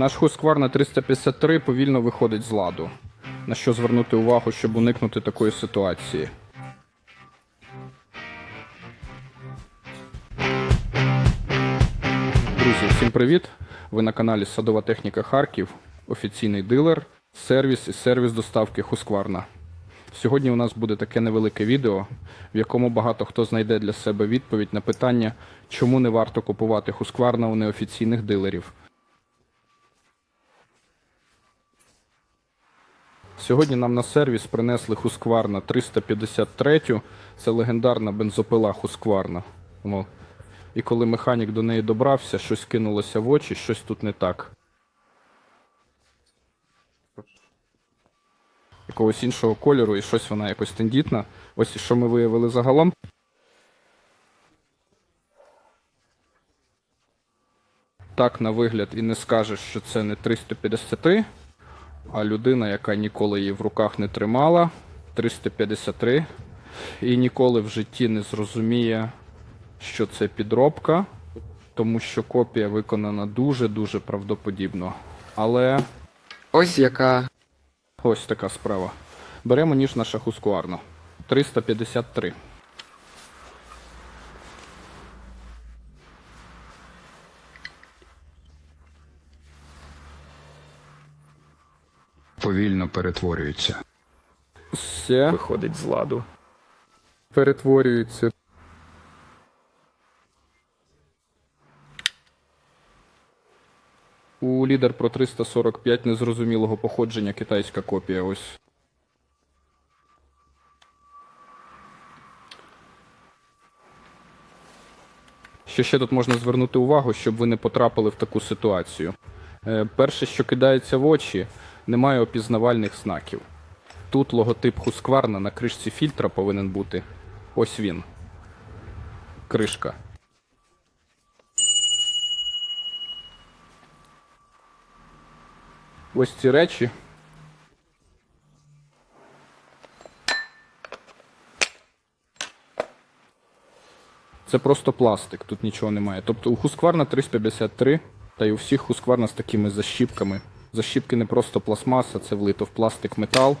Наш Husqvarna 353 повільно виходить з ладу. На що звернути увагу, щоб уникнути такої ситуації? Друзі, всім привіт! Ви на каналі Садова Техніка Харків, офіційний дилер, сервіс і сервіс доставки Husqvarna. Сьогодні у нас буде таке невелике відео, в якому багато хто знайде для себе відповідь на питання, чому не варто купувати Husqvarna у неофіційних дилерів. Сьогодні нам на сервіс принесли Husqvarna 353. Це легендарна бензопила Husqvarna. О. І коли механік до неї добрався, щось кинулося в очі, щось тут не так. Якогось іншого кольору і щось вона якось тендітна. Ось що ми виявили загалом. Так, на вигляд, і не скажеш, що це не 353, а людина, яка ніколи її в руках не тримала, 353, і ніколи в житті не зрозуміє, що це підробка, тому що копія виконана дуже-дуже правдоподібно. Але Ось яка ось така справа. Беремо ніж наша Husqvarna. 353. Повільно перетворюється. Все виходить з ладу. перетворюється. У лідер про 345 незрозумілого походження китайська копія. Ось. Що ще тут можна звернути увагу, щоб ви не потрапили в таку ситуацію. Е, Перше, що кидається в очі, немає опізнавальних знаків. Тут логотип Husqvarna на кришці фільтра повинен бути. Ось він. Кришка. Ось ці речі. Це просто пластик, тут нічого немає. Тобто у Husqvarna 353 та й у всіх Husqvarna з такими защіпками. Защіпки не просто пластмаса, це влито в пластик метал.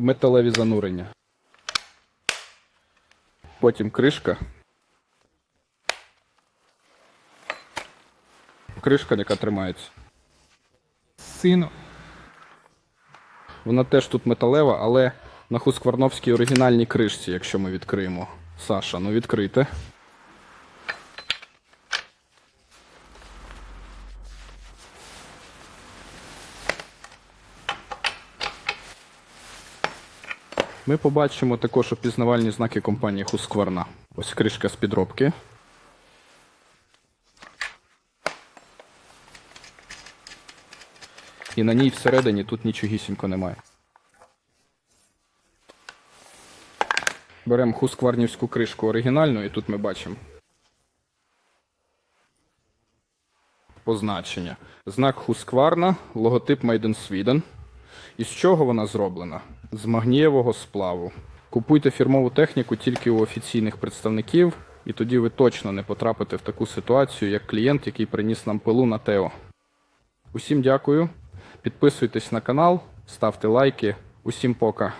металеві занурення. Потім кришка. Кришка, яка тримається. Сину. Вона теж тут металева, але на хускварновській оригінальній кришці, якщо ми відкриємо. Саша, ну відкрийте. Ми побачимо також опізнавальні знаки компанії Husqvarna. Ось кришка з підробки. І на ній всередині тут нічогісінько немає. Беремо хускварнівську кришку оригінальну, і тут ми бачимо позначення. Знак Husqvarna, логотип Made in Sweden. Із чого вона зроблена? З магнієвого сплаву. Купуйте фірмову техніку тільки у офіційних представників, і тоді ви точно не потрапите в таку ситуацію, як клієнт, який приніс нам пилу на Тео. Усім дякую. Підписуйтесь на канал, ставте лайки. Усім пока.